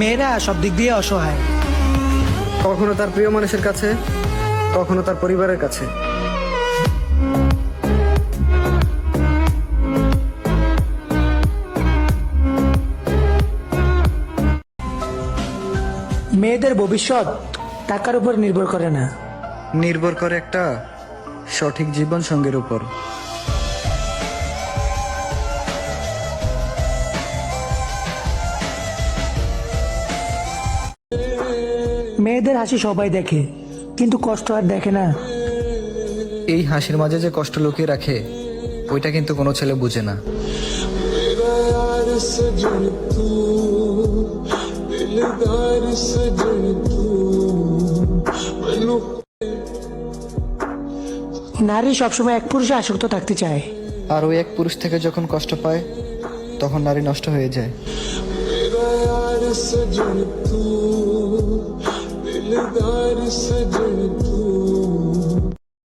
মেয়েরা সব দিক দিয়ে অসহায়। কখনো তার প্রিয় মানুষের কাছে কখনো তার পরিবারের কাছে। মেয়েদের ভবিষ্যৎ টাকার উপর নির্ভর করে না। নির্ভর করে একটা সঠিক জীবন সঙ্গের উপর। মেয়েদের হাসি সবাই দেখে কিন্তু কষ্ট আর দেখে না। এই হাসির মাঝে যে কষ্ট লুকিয়ে রাখে ওইটা কিন্তু কোনো ছেলে বুঝে না। নারী সবসময় এক পুরুষে আসক্ত থাকতে চায়। আর ওই এক পুরুষ থেকে যখন কষ্ট পায় তখন নারী নষ্ট হয়ে যায়। दिलदार सजन तू